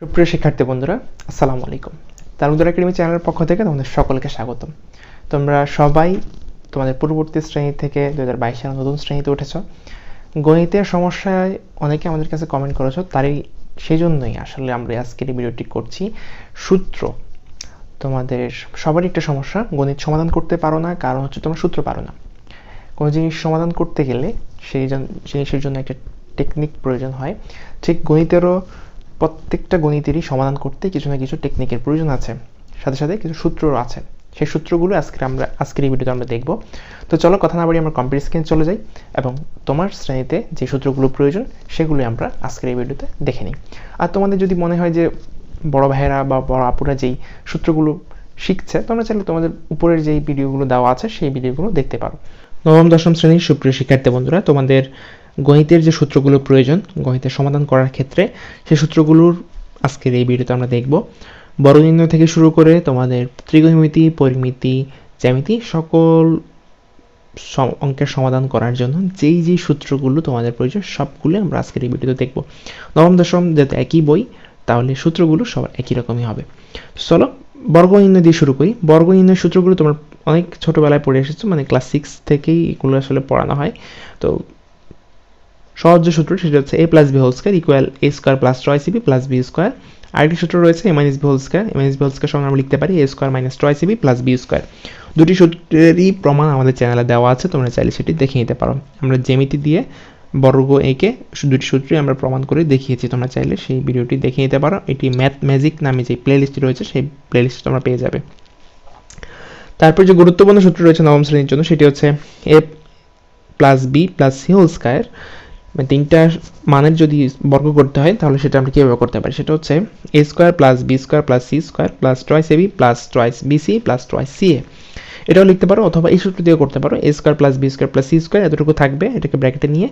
সুপ্রিয় শিক্ষার্থী বন্ধুরা, আসসালামু আলাইকুম। তালুকদার একাডেমি চ্যানেলের পক্ষ থেকে তোমাদের সকলকে স্বাগতম তোমরা সবাই তোমাদের পূর্ববর্তী শ্রেণি থেকে দু হাজার বাইশ সালে নতুন শ্রেণীতে উঠেছ। গণিতের সমস্যায় অনেকে আমাদের কাছে কমেন্ট করেছ, তারই সেই জন্যই আসলে আমরা আজকের এই ভিডিওটি করছি। সূত্র। তোমাদের সবারই একটা সমস্যা, গণিত সমাধান করতে পারো না, কারণ হচ্ছে তোমরা সূত্র পারো না। কোনো জিনিস সমাধান করতে গেলে সেই জন- জিনিসের জন্য একটা টেকনিক প্রয়োজন হয়। ঠিক গণিতেরও প্রত্যেকটা গণিতেরই সমাধান করতে কিছু না কিছু টেকনিকের প্রয়োজন আছে। সাথে সাথে কিছু সূত্রও আছে। সেই সূত্রগুলো আজকে আমরা, আজকের এই ভিডিওতে আমরা দেখব। তো চলো কথা না বাড়ি আমরা কম্পিউটার স্ক্রিনে চলে যাই এবং তোমার শ্রেণীতে যে সূত্রগুলো প্রয়োজন সেগুলো আমরা আজকের এই ভিডিওতে দেখে নিই। আর তোমাদের যদি মনে হয় যে বড় ভাইয়েরা বা বড় আপুরা যেই সূত্রগুলো শিখছে, তোমরা চাইলে তোমাদের উপরের যেই ভিডিওগুলো দেওয়া আছে, সেই ভিডিওগুলো দেখতে পারো। নবম, দশম শ্রেণির সুপ্রিয় শিক্ষার্থী বন্ধুরা, তোমাদের গণিতের যে সূত্রগুলো প্রয়োজন, গণিতের সমাধান করার ক্ষেত্রে সেই সূত্রগুলোর আজকের এই ভিডিওতে আমরা দেখব। বড় নির্ণয় থেকে শুরু করে তোমাদের ত্রিগোণমিতি পরিমিতি, জ্যামিতি সকল অঙ্কের সমাধান করার জন্য যেই যেই সূত্রগুলো তোমাদের প্রয়োজন সবগুলো আমরা আজকের এই ভিডিওতে দেখব। নবম, দশম যেহেতু একই বই, তাহলে সূত্রগুলো সবার একই রকমই হবে। চলো, বর্গ নির্ণয় দিয়ে শুরু করি। বর্গ নির্ণয় সূত্রগুলো তোমার অনেক ছোটবেলায় পড়ে এসেছ মানে ক্লাস সিক্স থেকেই এগুলো আসলে পড়ানো হয়। তো সহজ যে সূত্র, সেটা হচ্ছে A plus B whole square equal A square plus two C B plus B square আরেকটি সূত্র রয়েছে A minus B whole square A minus B whole square সঙ্গে আমরা লিখতে পারি A square minus two C B plus B square দুটি সূত্রেরই প্রমাণ আমাদের চ্যানেলে দেওয়া আছে, তোমরা চাইলে সেটি দেখে নিতে পারো। আমরা জ্যামিতি দিয়ে বর্গ একে দুটি সূত্রই আমরা প্রমাণ করে দেখিয়েছি, তোমরা চাইলে সেই ভিডিওটি দেখে নিতে পারো। এটি ম্যাথ ম্যাজিক নামে যে প্লেলিস্টটি রয়েছে, সেই প্লেলিস্ট তোমরা পেয়ে যাবে। তারপর যে গুরুত্বপূর্ণ সূত্র রয়েছে নবম শ্রেণির জন্য, সেটি হচ্ছে A plus B plus C whole square মানে তিনটা মানের যদি বর্গ করতে হয়, তাহলে সেটা আমরা কীভাবে করতে পারি? সেটা হচ্ছে A square plus B square plus C square plus twice A B plus twice B C plus twice C A এটাও লিখতে পারো অথবা এই সূত্র দিয়ে করতে পারো। A square plus B square plus C square এতটুকু থাকবে, এটাকে ব্র্যাকেটে নিয়ে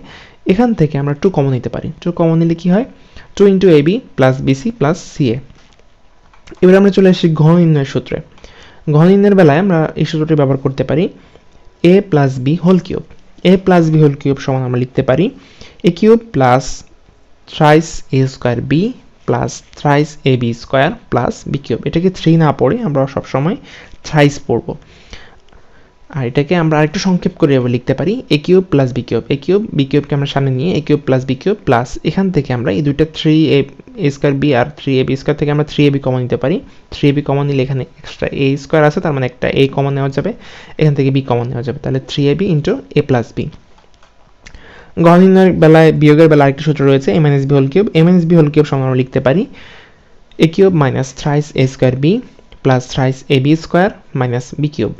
এখান থেকে আমরা টু কমন নিতে পারি। টু কমন নিলে কি হয়? Two into A B plus B C plus C A এবার আমরা চলে আসি ঘন নির্ণয়ের সূত্রে। ঘন নির্ণয়ের বেলায় আমরা এই সূত্রটি ব্যবহার করতে পারি A plus B whole cube A plus B whole cube সমান আমরা লিখতে পারি। A cube plus thrice A square B plus thrice A B square plus B cube এটাকে থ্রি না পড়ে আমরা সবসময় থ্রাইস পড়ব। আর এটাকে আমরা আরেকটু সংক্ষেপ করে লিখতে পারি A cube plus B cube A cube B কিউবকে আমরা সামনে নিয়ে A cube plus B cube plus এখান থেকে আমরা এই দুইটা three A A square B R three A B square থেকে আমরা থ্রি এ বি কমন নিতে পারি। থ্রি এ বি কমন নিলে এখানে এক্সট্রা এ স্কোয়ার আছে, তার মানে একটা এ কমন নেওয়া যাবে। এখান থেকে বি কমন নেওয়া যাবে। তাহলে three A B into A plus B গণ নির্ণয়ের বেলায় বিয়োগের বেলা আরেকটি সূত্র রয়েছে M N S B whole cube M N S B whole cube সমান আমরা লিখতে পারি। A cube minus thrice A square B plus thrice A B square minus B cube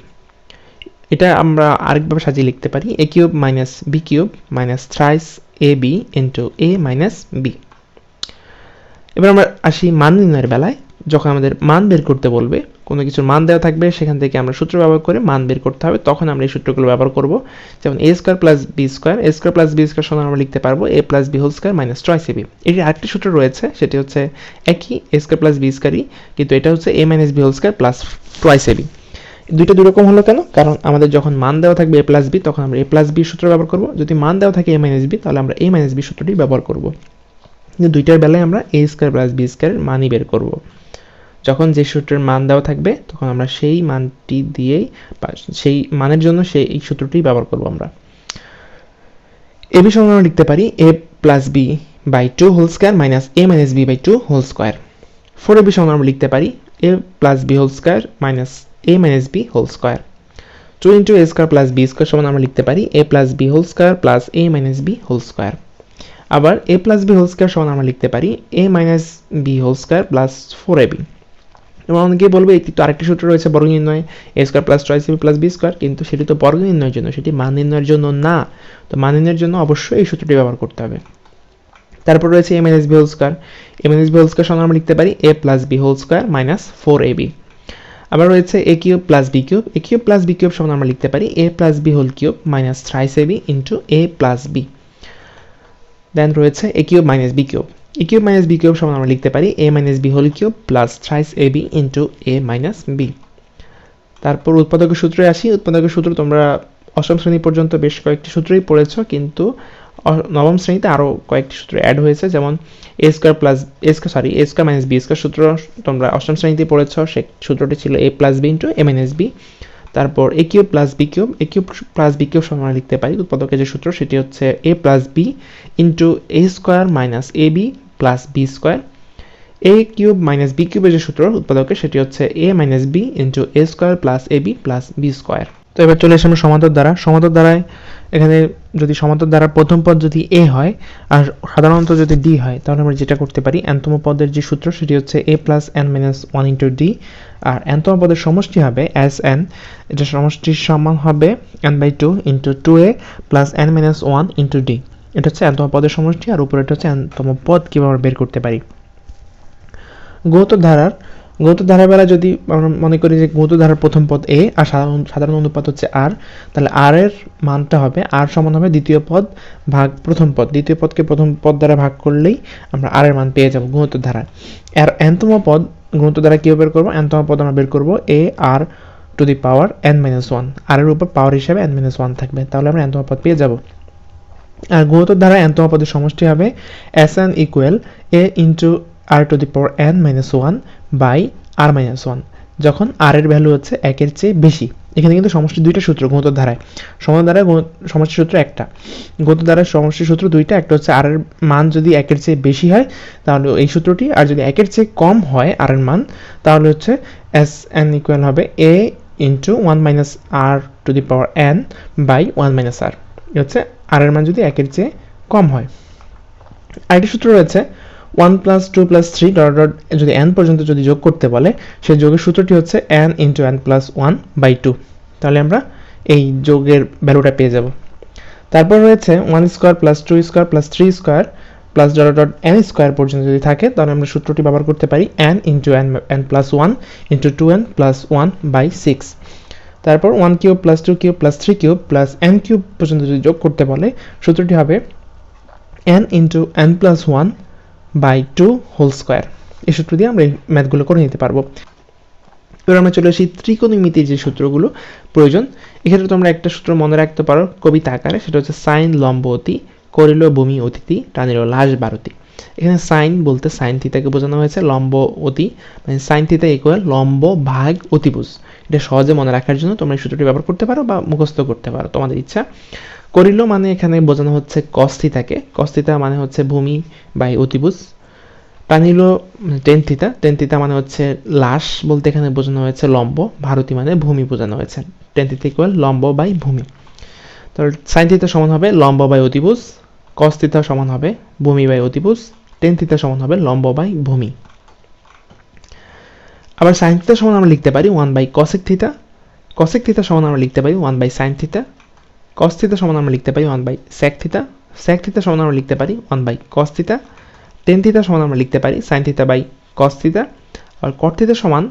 এটা আমরা আরেকভাবে সাজিয়ে লিখতে পারি। A cube minus B cube minus thrice A B into A minus B এবার আমরা আসি মান নির্ণয়ের বেলায়, যখন আমাদের মান বের করতে বলবে। কোনো কিছুর মান দেওয়া থাকবে, সেখান থেকে আমরা সূত্র ব্যবহার করে মান বের করতে হবে, তখন আমরা এই সূত্রগুলো ব্যবহার করব। যেমন a square plus b square a square plus b square সমান আমরা লিখতে পারব a plus b whole square minus Troy সিবি এটি আরেকটি সূত্র রয়েছে, সেটি হচ্ছে একই এ স্কোয়ার প্লাস বি স্কোয়ারই কিন্তু এটা হচ্ছে a minus b whole square plus Troy সিবি দুইটা দুরকম হলো কেন? কারণ আমাদের যখন মান দেওয়া থাকবে এ প্লাস বি তখন আমরা এ প্লাস বি সূত্র ব্যবহার করব। যদি মান দেওয়া থাকে এ মাইনাস বি তাহলে আমরা এ মাইনাস বি সূত্রটি ব্যবহার করব। কিন্তু দুইটার বেলায় আমরা এ স্কোয়ার প্লাস বি স্কোয়ারের মানই বের করব। যখন যে সূত্রের মান দেওয়া থাকবে, তখন আমরা সেই মানটি দিয়েই সেই মানের জন্য সেই, এই সূত্রটি ব্যবহার করব আমরা। এ বি সমান আমরা লিখতে পারি a plus b by two whole square minus a minus b by two whole square four a b সমান আমরা লিখতে পারি a plus b whole square minus a minus b whole square two into a square plus b square সমান আমরা লিখতে পারি a plus b whole square plus a minus b whole square আবার a plus b whole square সমান আমরা লিখতে পারি a minus b whole square plus four a b এবং অনেকেই বলবে একটি তো আরেকটি সূত্র রয়েছে বর্গ নির্ণয় a square plus toy CB plus B square কিন্তু সেটি তো বর্গ নির্ণয়ের জন্য, সেটি মান নির্ণয়ের জন্য না। তো মান নির্ণয়ের জন্য অবশ্যই এই সূত্রটি ব্যবহার করতে হবে। তারপর রয়েছে m n s b whole square m n s b whole square সমান আমরা লিখতে পারি a plus b whole square minus four a b আবার রয়েছে a cube plus b cube a cube plus b cube সমান আমরা লিখতে পারি a plus b whole cube minus thrice a b into a plus b then রয়েছে a cube minus b cube a cube minus b cube সমান আমরা লিখতে পারি a minus b whole cube plus thrice a b into a minus b তারপর উৎপাদকের সূত্রে আসি। উৎপাদকের সূত্র তোমরা অষ্টম শ্রেণি পর্যন্ত বেশ কয়েকটি সূত্রই পড়েছ, কিন্তু নবম শ্রেণীতে আরও কয়েকটি সূত্র অ্যাড হয়েছে, যেমন a square plus a square sorry a square minus b square সূত্র তোমরা অষ্টম শ্রেণীতে পড়েছ। সে সূত্রটি ছিল a plus b into a minus b তারপর a cube plus b cube a cube plus b cube সমান লিখতে পারি। উৎপাদকের যে সূত্র, সেটি হচ্ছে a plus b into a square minus a b plus b square a cube minus b কিউবের যে সূত্র উৎপাদকের সেটি হচ্ছে a minus b into a square plus a b plus b square তো এবার চলে আসে আমরা সমান্তর দ্বারা। সমান্তর দ্বারায় এখানে যদি সমান্তর দ্বারা প্রথম পদ যদি এ হয় আর সাধারণত যদি ডি হয়, তাহলে আমরা যেটা করতে পারি এনতম পদের যে সূত্র সেটি হচ্ছে a plus n minus one into d আর এনতম পদের সমষ্টি হবে এস এন এটা সমষ্টির সমান হবে n by two into two a plus n minus one into d এটা হচ্ছে এনতম পদের সমষ্টি আর উপরে এটা হচ্ছে এনতম পদ কীভাবে আমরা বের করতে পারি। গৌত ধারার গৌত ধারার বেলা যদি আমরা মনে করি যে গৌত ধারার প্রথম পদ এ আর সাধারণ সাধারণ অনুপাত হচ্ছে আর তাহলে আর এর মানটা হবে আর সমান হবে দ্বিতীয় পদ ভাগ প্রথম পদ। দ্বিতীয় পদকে প্রথম পদ দ্বারা ভাগ করলেই আমরা আর এর মান পেয়ে যাব গুণোত্তর ধারা আর এনতম পদ গুণোত্তর দ্বারা কীভাবে বের করব? এনতম পদ আমরা বের করব a r to the power n minus one r এর উপর পাওয়ার হিসাবে এন মাইনাস ওয়ান থাকবে। তাহলে আমরা এনতম পদ পেয়ে যাব। আর গুণোত্তর দ্বারা এনতম পদের সমষ্টি হবে s n equal a into r to the power n minus one by r minus one যখন আর এর ভ্যালু হচ্ছে একের চেয়ে বেশি। এখানে কিন্তু সমষ্টি দুইটা সূত্র গুণোত্তর ধারায় ধারায় গুণ- সমষ্টি সূত্র একটা। গুণোত্তর ধারায় সমষ্টি সূত্র দুইটা, একটা হচ্ছে আর এর মান যদি একের চেয়ে বেশি হয়, তাহলে এই সূত্রটি, আর যদি একের চেয়ে কম হয় আর এর মান, তাহলে হচ্ছে এস এন ইকুয়াল হবে a into one minus r to the power n by one minus r হচ্ছে আর এর মান যদি একের চেয়ে কম হয়। আরেকটি সূত্র রয়েছে one plus two plus three dot dot যদি এন পর্যন্ত যদি যোগ করতে বলে সেই যোগের সূত্রটি হচ্ছে n into n plus one by two তাহলে আমরা এই যোগের ভ্যালুটা পেয়ে যাব। তারপর রয়েছে one square plus two square plus three square plus dot dot n square পর্যন্ত যদি থাকে, তাহলে আমরা সূত্রটি ব্যবহার করতে পারি n into n n plus one into two n plus one by six তারপর one cube plus two cube plus three cube plus n cube পর্যন্ত যদি যোগ করতে বলে, সূত্রটি হবে n into n plus one by two whole square এই সূত্র দিয়ে আমরা এই ম্যাথগুলো করে নিতে পারব। এবার আমরা চলে আসি ত্রিকোণমিতির যে সূত্রগুলো প্রয়োজন। এক্ষেত্রে তোমরা একটা সূত্র মনে রাখতে পারো কবিতা আকারে, সেটা হচ্ছে সাইন লম্ব অতি, করিল ভূমি অতিথি টানিল লাশ বারতি। এখানে সাইন বলতে সাইন থিতাকে বোঝানো হয়েছে, লম্ব অতি মানে সাইন থিতা ইকুয়াল লম্ব ভাগ অতিভুজ। এটা সহজে মনে রাখার জন্য তোমরা এই সূত্রটি ব্যবহার করতে পারো বা মুখস্থ করতে পারো, তোমাদের ইচ্ছা। করিল মানে এখানে বোঝানো হচ্ছে কস্থিতাকে কস্থিতা মানে হচ্ছে ভূমি বাই অতিভুজ। টানিল টেন থিতা টেন মানে হচ্ছে লাশ বলতে এখানে বোঝানো হয়েছে লম্ব। ভারতী মানে ভূমি বোঝানো হয়েছে। টেন থিতা ইকুয়াল লম্ব বাই ভূমি। তো সাইন থিতা সমান হবে লম্ব বাই অতিভুজ। কস সমান হবে ভূমি বাই অতিভুজ টেন থিতা সমান হবে লম্ব বাই ভূমি। আবার সাইন সমান আমরা লিখতে পারি one by cosec theta cosec theta সমান আমরা লিখতে পারি one by sine theta cos সমান আমরা লিখতে পারি one by sec theta sec theta সমান আমরা লিখতে পারি one by cos theta tan theta সমান আমরা লিখতে পারি সাইন থিতা বাই কস থিতা আর কট থিতা সমান,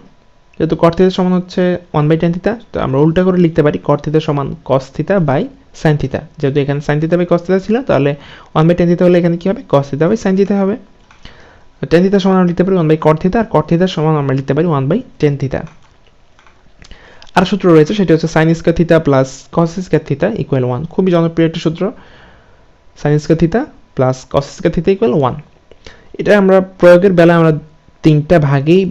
যেহেতু কট থিতা সমান হচ্ছে ওয়ান বাই টেন থিতা তো আমরা উল্টা করে লিখতে পারি কট থিতা সমান কস থিতা বাই সাইন থিতা যেহেতু এখানে সাইন থিতা বাই কস থিতা ছিল, তাহলে ওয়ান বাই টেন থিতা হলে এখানে কি হবে? কস থিতা বাই সাইন থিতা হবে। টেন থিতা সমান আমরা লিখতে পারি ওয়ান বাই কট থিতা আর কট থিতা সমান আমরা লিখতে পারি ওয়ান বাই টেন থিতা আর সূত্র রয়েছে, সেটি হচ্ছে sine square theta plus cos square theta equal one খুবই জনপ্রিয় একটি সূত্র। Sine square theta plus cos square theta equal one এটা আমরা প্রয়োগের বেলায় আমরা তিনটা ভাগেই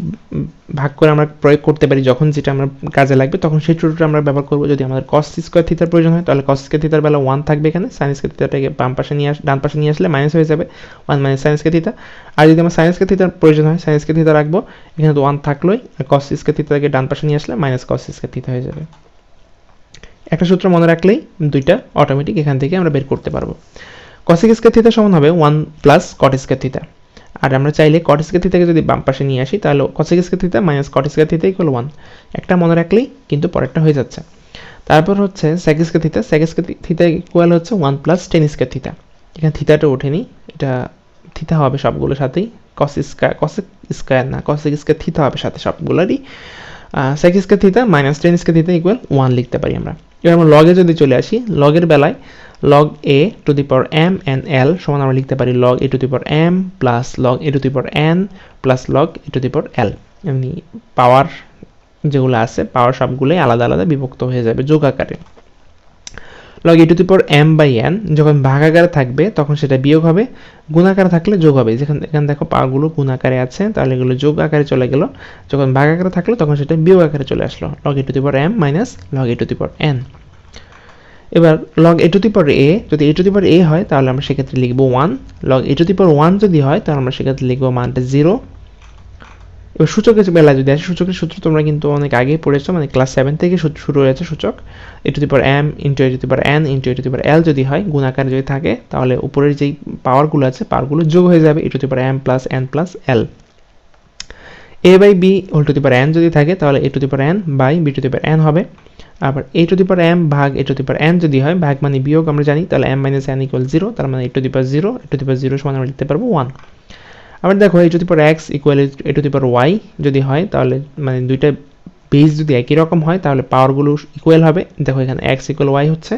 ভাগ করে আমরা প্রয়োগ করতে পারি, যখন যেটা আমরা কাজে লাগবে, তখন সেই সূত্রটা আমরা ব্যবহার করব। যদি আমাদের কস স্কোয়ার থিতার প্রয়োজন হয়, তাহলে কস স্কোয়ার থিতার বেলা ওয়ান থাকবে এখানে। সাইন স্কোয়ার থিতাটাকে বাম পাশে নিয়ে আস, ডান পাশে নিয়ে আসলে মাইনাস হয়ে যাবে। One minus sine square theta আর যদি আমার সাইন স্কোয়ার থিতার প্রয়োজন হয় সাইন স্কোয়ার থিতা রাখব, এখানে তো ওয়ান থাকলোই। আর কস স্কোয়ার থিতাকে ডান পাশে নিয়ে আসলে মাইনাস কস স্কোয়ার থিতা হয়ে যাবে। একটা সূত্র মনে রাখলেই দুইটা অটোমেটিক এখান থেকে আমরা বের করতে পারব। কসিক স্কোয়ার থিতা সমান হবে one plus cot square theta আর আমরা চাইলে কট স্কোয়ার থিতাকে যদি বাম পাশে নিয়ে আসি, তাহলে cosec square theta minus cot square theta equal one একটা মনে রাখলেই কিন্তু পরেরটা হয়ে যাচ্ছে। তারপর হচ্ছে sec square theta sec theta equal হচ্ছে one plus tan square theta এখানে থিতাটা ওঠেনি, এটা থিতা হবে সবগুলোর সাথেই। কস স্কোয়ার কসিক স্কোয়ার না কসিক থিতা হবে সাথে সবগুলোরই। Sec square theta minus tan square theta equal one লিখতে পারি আমরা। এবার আমরা লগে যদি চলে আসি লগের বেলায় log a to the power m and l সমান আমরা লিখতে পারি log a to the power m প্লাস log a to the power n প্লাস log a to the power l এমনি পাওয়ার যেগুলো আছে পাওয়ার সবগুলোই আলাদা আলাদা বিভক্ত হয়ে যাবে যোগ আকারে। Log a to the power m by n যখন ভাগাকারে থাকবে, তখন সেটা বিয়োগ হবে, গুণাকারে থাকলে যোগ হবে। যেখানে, এখানে দেখো পাওয়ারগুলো গুণাকারে আছে, তাহলে এগুলো যোগ আকারে চলে গেল। যখন ভাগাকারে থাকল, তখন সেটা বিয়োগ আকারে চলে আসলো। Log a to the power m minus log a to the power n এবার log a to the power a যদি এ টু দি পাওয়ার এ হয় তাহলে আমরা সেক্ষেত্রে লিখব one log a to the power one যদি হয় তাহলে আমরা সেক্ষেত্রে লিখব মানটা জিরো এবার সূচকের বেলায় যদি আসে সূচকের সূত্র তোমরা কিন্তু অনেক আগেই পড়েছো মানে ক্লাস সেভেন থেকে শুরু হয়েছে সূচক a to the power m into a to the power n into a to the power l যদি হয় গুণাকারে যদি থাকে তাহলে উপরের যেই পাওয়ারগুলো আছে পাওয়ারগুলো যোগ হয়ে যাবে a to the power m plus n plus l a by b whole to the power n যদি থাকে তাহলে a to the power n by b to the power n হবে আবার এ টু দি পাওয়ার এম ভাগ এ to the power n যদি হয়, ভাগ মানে বিয়োগ আমরা জানি, তাহলে m minus n equal zero তার মানে a to the power zero a to the power zero সমান আমরা লিখতে পারব ওয়ান আবার দেখো a to the power x equal a to the power y যদি হয়, তাহলে মানে দুইটা বেস যদি একই রকম হয়, তাহলে পাওয়ারগুলো ইকুয়াল হবে। দেখো এখানে এক্স ইকুয়াল ওয়াই হচ্ছে।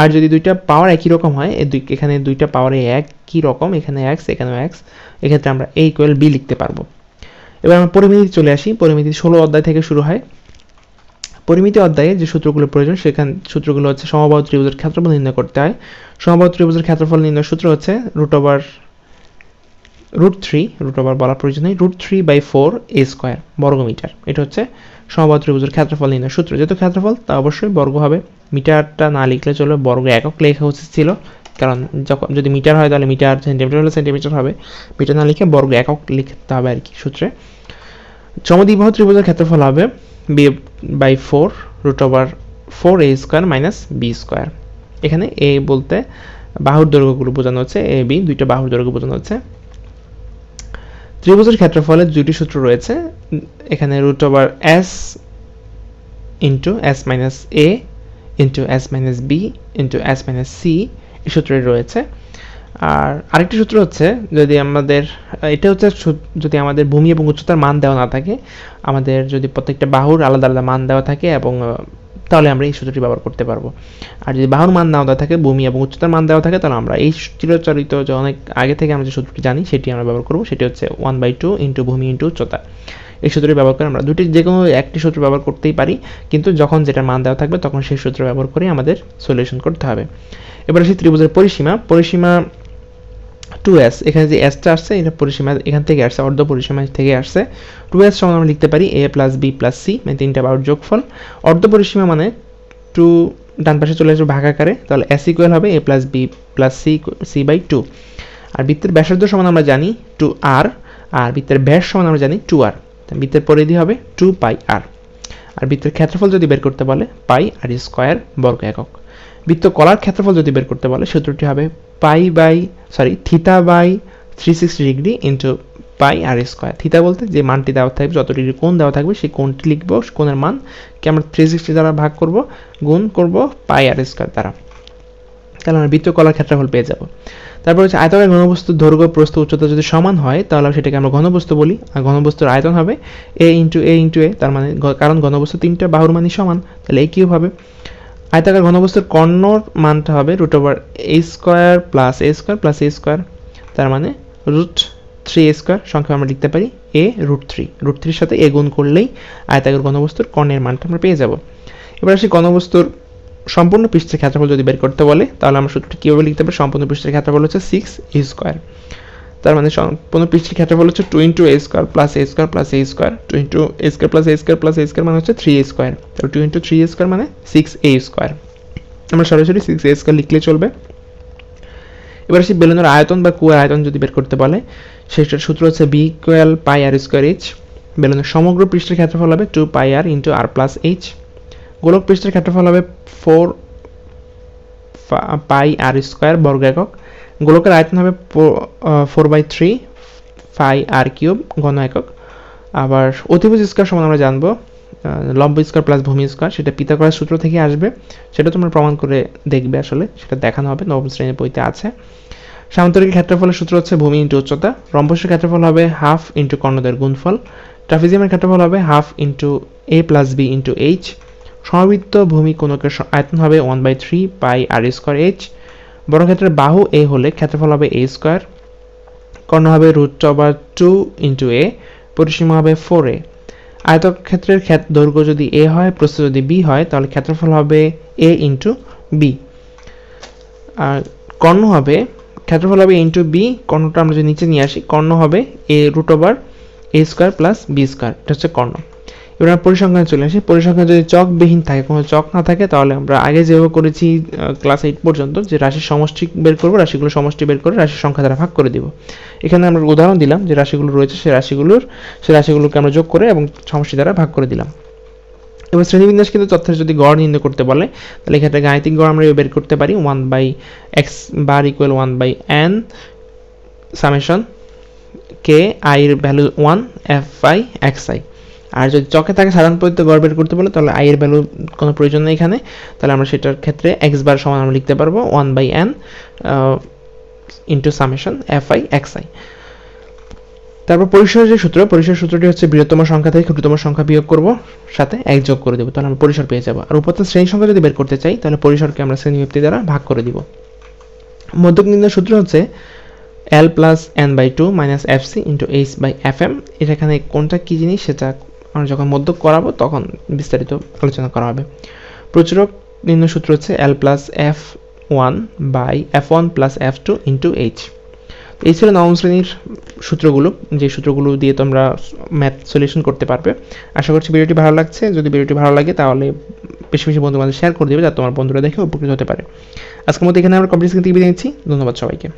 আর যদি দুইটা পাওয়ার একই রকম হয় দুই এখানে দুইটা পাওয়ারে একই রকম, এখানে এক্স এখানেও এক্স এক্ষেত্রে আমরা এ ইকুয়াল বি লিখতে পারব। এবার আমরা পরিমিতি চলে আসি। পরিমিতি ষোলো অধ্যায় থেকে শুরু হয়। পরিমিতি অধ্যায়ে যে সূত্রগুলো প্রয়োজন, সেখানে সূত্রগুলো হচ্ছে সমবাহ ত্রিভুজের ক্ষেত্রফল নির্ণয় করতে হয়। সমবাহ ত্রিভুজের ক্ষেত্রফল নির্ণয় সূত্র হচ্ছে root over root three root over বলার প্রয়োজন নেই root three by four a square বর্গমিটার। এটা হচ্ছে সমবাহ ত্রিভুজের ক্ষেত্রফল নির্ণয় সূত্র। যেহেতু ক্ষেত্রফল, তা অবশ্যই বর্গ হবে। মিটারটা না লিখলে চলবে, বর্গ একক লেখা উচিত ছিল। কারণ যখন যদি মিটার হয়, তাহলে মিটার সেন্টিমিটার হলে সেন্টিমিটার হবে। মিটার না লিখে বর্গ একক লিখতে হবে আর কি সূত্রে। সমদ্বিবাহু ত্রিভুজের ক্ষেত্রফল হবে b by four root over four a square minus b square এখানে এ বলতে বাহুর দৈর্ঘ্যগুলো বোঝানো হচ্ছে এ বি দুইটা বাহুর দৈর্ঘ্য বোঝানো হচ্ছে। ত্রিভুজের ক্ষেত্রফলের দুটি সূত্র রয়েছে, এখানে root over s into s minus a into s minus b into s minus c এই সূত্রটি রয়েছে। আর আরেকটি সূত্র হচ্ছে, যদি আমাদের, এটা হচ্ছে যদি আমাদের ভূমি এবং উচ্চতার মান দেওয়া না থাকে, আমাদের যদি প্রত্যেকটা বাহুর আলাদা আলাদা মান দেওয়া থাকে এবং তাহলে আমরা এই সূত্রটি ব্যবহার করতে পারব। আর যদি বাহুর মান না দেওয়া থাকে, ভূমি এবং উচ্চতার মান দেওয়া থাকে, তাহলে আমরা এই চিরচরিত যে অনেক আগে থেকে আমরা যে সূত্রটি জানি, সেটি আমরা ব্যবহার করব। সেটি হচ্ছে ওয়ান বাই টু ইন্টু ভূমি ইন্টু উচ্চতা। এই সূত্রটি ব্যবহার করে আমরা দুটি যে কোনো একটি সূত্র ব্যবহার করতেই পারি, কিন্তু যখন যেটা মান দেওয়া থাকবে, তখন সেই সূত্র ব্যবহার করে আমাদের সলিউশন করতে হবে। এবার আসি ত্রিভুজের পরিসীমা। পরিসীমা টু এস এখানে যে এসটা আসছে, এটা পরিসীমা এখান থেকে আসছে, অর্ধ পরিসীমা থেকে আসছে। টু এস সমান আমরা লিখতে পারি a plus b plus c মানে তিনটা বাহুর যোগফল। অর্ধ পরিসীমা মানে টু ডান পাশে চলে আসবে ভাগাকারে তাহলে এস ইকুয়াল হবে a plus b plus c c by two আর বৃত্তের ব্যাসার্ধ সমান আমরা জানি টু আর আর বৃত্তের ব্যাস সমান আমরা জানি টু আর বৃত্তের পরিধি হবে টু পাই আর আর বৃত্তের ক্ষেত্রফল যদি বের করতে বলে পাই আর স্কোয়ার বর্গ একক। বৃত্ত কলার ক্ষেত্রফল যদি বের করতে বলে, সূত্রটি হবে pi by sorry theta by three sixty degree into pi r square. Theta বলতে যে মানটি দেওয়া থাকবে যত ডিগ্রি কোণ দেওয়া থাকবে, সেই কোণটি লিখব কোণের মান কে আমরা থ্রি সিক্সটি দ্বারা ভাগ করব, গুণ করব পাই আর স্কোয়ার দ্বারা। তাহলে আমরা বৃত্ত কলার ক্ষেত্রফল পেয়ে যাব। তারপর হচ্ছে আয়তনের ঘনবস্তুর দৈর্ঘ্য, প্রস্থ, উচ্চতা যদি সমান হয়, তাহলে সেটাকে আমরা ঘনবস্তু বলি। আর ঘনবস্তুর আয়তন হবে এ ইন্টু এ ইন্টু এ তার মানে কারণ ঘনবস্তু তিনটা বাহুর মানই সমান, তাহলে এই কিউব হবে। আয়তাকার ঘনবস্তুর কর্ণর মানটা হবে root over a square plus a square plus a square তার মানে রুট থ্রি এ স্কোয়ার সংখ্যা আমরা লিখতে পারি এ রুট থ্রি রুট থ্রির সাথে এ গুণ করলেই আয়তাকার ঘনবস্তুর কর্ণের মানটা আমরা পেয়ে যাব। এবার আসি ঘনবস্তুর সম্পূর্ণ পৃষ্ঠের ক্ষেত্রফল যদি বের করতে বলে, তাহলে আমরা সূত্রটি কীভাবে লিখতে পারি? সম্পূর্ণ পৃষ্ঠের ক্ষেত্রফল হচ্ছে সিক্স এ স্কোয়ার তার মানে সম্পূর্ণ পৃষ্ঠের ক্ষেত্রফল হচ্ছে two into a square plus a square plus a square two into a square plus a square plus a square মানে হচ্ছে থ্রি এ স্কোয়ার তারপর two into three a square মানে সিক্স এ স্কোয়ার আমরা সরাসরি six a square লিখলে চলবে। এবার আসি বেলুনের আয়তন বা কুয়ার আয়তন যদি বের করতে বলে, সেটার সূত্র হচ্ছে b equal pi r square h বেলুনের সমগ্র পৃষ্ঠের ক্ষেত্রফল হবে two pi r into r plus h গোলক পৃষ্ঠের ক্ষেত্রফল হবে ফোর পাই আর স্কোয়ার বর্গ একক। গোলকের আয়তন হবে four by three pi r cube ঘন একক। আবার অতিভুজ স্কোয়ার সমান আমরা জানব লম্ব স্কোয়ার প্লাস ভূমি স্কোয়ার সেটা পিতাগরাস সূত্র থেকে আসবে, সেটা তোমরা প্রমাণ করে দেখবে আসলে, সেটা দেখানো হবে, নবম শ্রেণির বইতে আছে। সামান্তরিক ক্ষেত্রফলের সূত্র হচ্ছে ভূমি ইন্টু উচ্চতা রম্বসের ক্ষেত্রফল হবে হাফ ইন্টু কর্ণদের গুণফল, ট্রাফিজিয়ামের ক্ষেত্রফল হবে half into a plus b into h সমবৃত্ত ভূমি কোনকের আয়তন হবে one by three pi r square h বর্গক্ষেত্রের বাহু এ হলে ক্ষেত্রফল হবে এ স্কোয়ার কর্ণ হবে root over two into a পরিসীমা হবে ফোর এ আয়তক্ষেত্রের দৈর্ঘ্য যদি এ হয়, প্রস্থ যদি বি হয়, তাহলে ক্ষেত্রফল হবে এ ইন্টু বি আর কর্ণ হবে, ক্ষেত্রফল হবে ইন্টু বি কর্ণটা আমরা যদি নিচে নিয়ে আসি, কর্ণ হবে a root over a square plus b square এটা হচ্ছে কর্ণ। এবার পরিসংখ্যানে চলে আসি। পরিসংখ্যান যদি চকবিহীন থাকে, কোনো চক না থাকে, তাহলে আমরা আগে যেভাবে করেছি ক্লাস এইট পর্যন্ত, যে রাশির সমষ্টি বের করব রাশিগুলো সমষ্টি বের করে রাশির সংখ্যা দ্বারা ভাগ করে দিব। এখানে আমরা উদাহরণ দিলাম, যে রাশিগুলো রয়েছে, সেই রাশিগুলোর, সেই রাশিগুলোকে আমরা যোগ করে এবং সমষ্টি দ্বারা ভাগ করে দিলাম। এবার শ্রেণীবিন্যাস কিন্তু তথ্যের যদি গড় নির্ণয় করতে বলে, তাহলে এক্ষেত্রে গাণিতিক গড় আমরা বের করতে পারি one by x bar equal one by n summation K i এর value one f i x i আর যদি চকে থাকে সাধারণ পদ্ধতিতে গড় বের করতে বলে, তাহলে আই এর ভ্যালু কোনো প্রয়োজন নেই এখানে। তাহলে আমরা সেটার ক্ষেত্রে এক্স বার সমান আমরা লিখতে পারব one by n into summation f i x i তারপর পরিসরের যে সূত্র, পরিসর সূত্রটি হচ্ছে বৃহত্তম সংখ্যা থেকে ক্ষুদ্রতম সংখ্যা বিয়োগ করব, সাথে এক যোগ করে দেবো, তাহলে আমরা পরিসর পেয়ে যাব। আর উপর শ্রেণি সংখ্যা যদি বের করতে চাই, তাহলে পরিসরকে আমরা শ্রেণি ব্যক্তি দ্বারা ভাগ করে দিব। মধ্যক নির্ণয় সূত্র হচ্ছে l plus n by two minus f c into h by f m এটা এখানে কোনটা কী জিনিস, সেটা আমরা যখন মধ্য করাবো, তখন বিস্তারিত আলোচনা করা হবে। প্রচুরক নির্ণয় সূত্র হচ্ছে l plus f one by f one plus f two into h এই ছিল নবম শ্রেণির সূত্রগুলো। যে সূত্রগুলো দিয়ে তোমরা ম্যাথ সলিউশন করতে পারবে। আশা করছি ভিডিওটি ভালো লাগছে। যদি ভিডিওটি ভালো লাগে, তাহলে বেশি বেশি বন্ধু বান্ধব শেয়ার করে দেবে, যাতে তোমার বন্ধুরা দেখে উপকৃত হতে পারে। আজকের মতো এখানে আমরা কম্পিটিশন থেকে বিদায় নিচ্ছি। ধন্যবাদ সবাইকে।